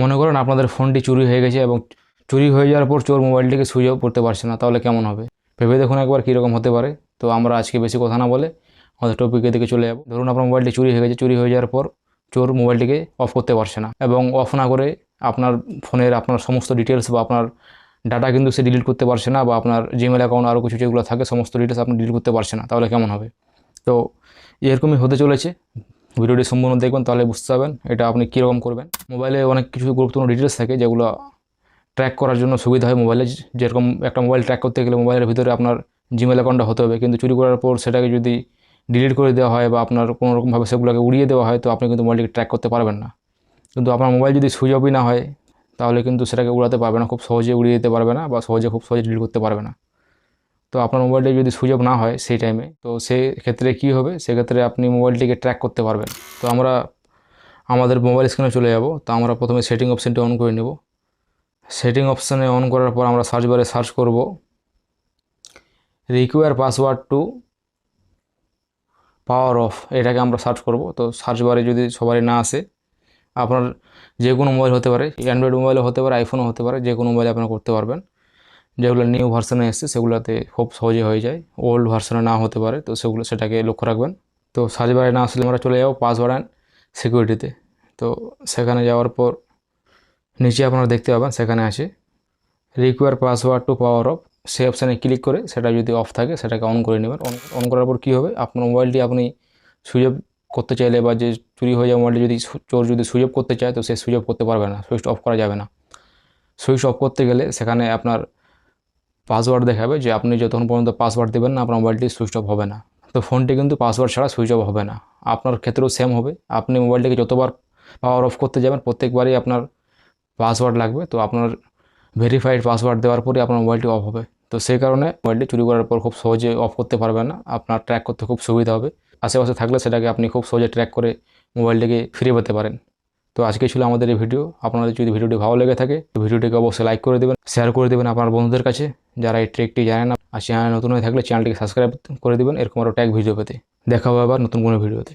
মনে করেন আপনাদের ফোনটি চুরি হয়ে গেছে এবং চুরি হয়ে যাওয়ার পর চোর মোবাইলটিকে সুইচ অফ করতে পারছে না, তাহলে কেমন হবে? ভেবে দেখুন একবার কীরকম হতে পারে। তো আমরা আজকে বেশি কথা না বলে আমাদের টপিকের দিকে চলে যাব। ধরুন আপনার মোবাইলটি চুরি হয়ে গেছে, চুরি হয়ে যাওয়ার পর চোর মোবাইলটিকে অফ করতে পারছে না এবং অফ না করে আপনার ফোনের আপনার সমস্ত ডিটেলস বা আপনার ডাটা কিন্তু সে ডিলিট করতে পারছে না বা আপনার জিমেল অ্যাকাউন্ট আরও কিছু যেগুলো থাকে, সমস্ত ডিটেলস আপনি ডিলিট করতে পারছে না, তাহলে কেমন হবে? তো এরকমই হতে চলেছে। ভিডিওটি সম্পূর্ণ দেখবেন, তাহলে বুঝতে পারবেন এটা আপনি কীরকম করবেন। মোবাইলে অনেক কিছু গুরুত্বপূর্ণ ডিটেলস থাকে যেগুলো ট্র্যাক করার জন্য সুবিধা হয় মোবাইলে। যেরকম একটা মোবাইল ট্র্যাক করতে গেলে মোবাইলের ভিতরে আপনার জিমেল অ্যাকাউন্টটা হতে হবে, কিন্তু চুরি করার পর সেটাকে যদি ডিলিট করে দেওয়া হয় বা আপনার কোনো রকমভাবে সেগুলোকে উড়িয়ে দেওয়া হয়, তো আপনি কিন্তু মোবাইলটিকে ট্র্যাক করতে পারবেন না। কিন্তু আপনার মোবাইল যদি অফই না হয়, তাহলে কিন্তু সেটাকে উড়াতে পারবে না, খুব সহজে উড়িয়ে দিতে পারবে না বা সহজে খুব সহজে ডিলিট করতে পারবে না। তো আপনার মোবাইলটি যদি অফ না হয় সেই টাইমে তো সেই ক্ষেত্রে কী হবে? সেক্ষেত্রে আপনি মোবাইলটিকে ট্র্যাক করতে পারবেন। তো আমরা আমাদের মোবাইল স্ক্রিনে চলে যাব। তো আমরা প্রথমে সেটিং অপশানটি অন করে নেব। সেটিং অপশানে অন করার পর আমরা সার্চ বারে সার্চ করব। Require password to power off এটাকে আমরা সার্চ করব। তো সার্চ বারে যদি সবারই না আসে, আপনার যে কোনো মোবাইল হতে পারে। অ্যান্ড্রয়েড মোবাইলও হতে পারে আইফোনও হতে পারে, যে কোনো মোবাইলে আপনারা করতে পারবেন। যেগুলো নিউ ভার্সনে এসছে, সেগুলোতে খুব সহজে হয়ে যায়। ওল্ড ভার্সনে না হতে পারে, তো সেগুলো, সেটাকে লক্ষ্য রাখবেন। তো সার্চ বারে না আসলে আমরা চলে যাব পাসওয়ার্ড অ্যান্ড সিকিউরিটিতে তো। সেখানে যাওয়ার পর নিচে আপনারা দেখতে পাবেন, সেখানে আছে require password to power off সে অপশানে ক্লিক করে সেটা যদি অফ থাকে, সেটাকে অন করে নেবেন। অন করার পর কী হবে? আপনার মোবাইলটি আপনি অফ করতে চাইলে বা যে চুরি হয়ে যাওয়া মোবাইলটি যদি চোর যদি অফ করতে চায়, তো সে অফ করতে পারবে না, সুইচ অফ করা যাবে না। সুইচ অফ করতে গেলে সেখানে আপনার পাসওয়ার্ড দেখাবে যে আপনি যতক্ষণ পর্যন্ত পাসওয়ার্ড দেবেন না, আপনার মোবাইলটি সুইচ অফ হবে না। তো ফোনটি কিন্তু পাসওয়ার্ড ছাড়া সুইচ অফ হবে না। আপনার ক্ষেত্রেও সেম হবে। আপনি মোবাইলটিকে যতবার পাওয়ার অফ করতে যাবেন, প্রত্যেকবারই আপনার পাসওয়ার্ড লাগবে। তো আপনার ভেরিফাইড পাসওয়ার্ড দেওয়ার পরে আপনার মোবাইলটি অফ হবে। তো সেই কারণে মোবাইলটি চুরি করার পর খুব সহজে অফ করতে পারবেন না। আপনার ট্র্যাক করতে খুব সুবিধা হবে। আশেপাশে থাকলে সেটাকে আপনি খুব সহজে ট্র্যাক করে মোবাইলটিকে ফিরে পেতে পারেন। তো আজকে ছিল আমাদের এই ভিডিও আপনাদের যদি ভিডিওটি ভালো লেগে থাকে, তো ভিডিওটিকে অবশ্যই লাইক করে দেবেন শেয়ার করে দেবেন আপনার বন্ধুদের কাছে। যারা এই ট্রেকটি জানে না আর চ্যানেল নতুন হয়ে থাকলে চ্যানেলটিকে সাবস্ক্রাইব করে দেবেন, এরকম আরও ট্যাগ ভিডিও পেতে। দেখা হবে আবার নতুন কোনো ভিডিওতে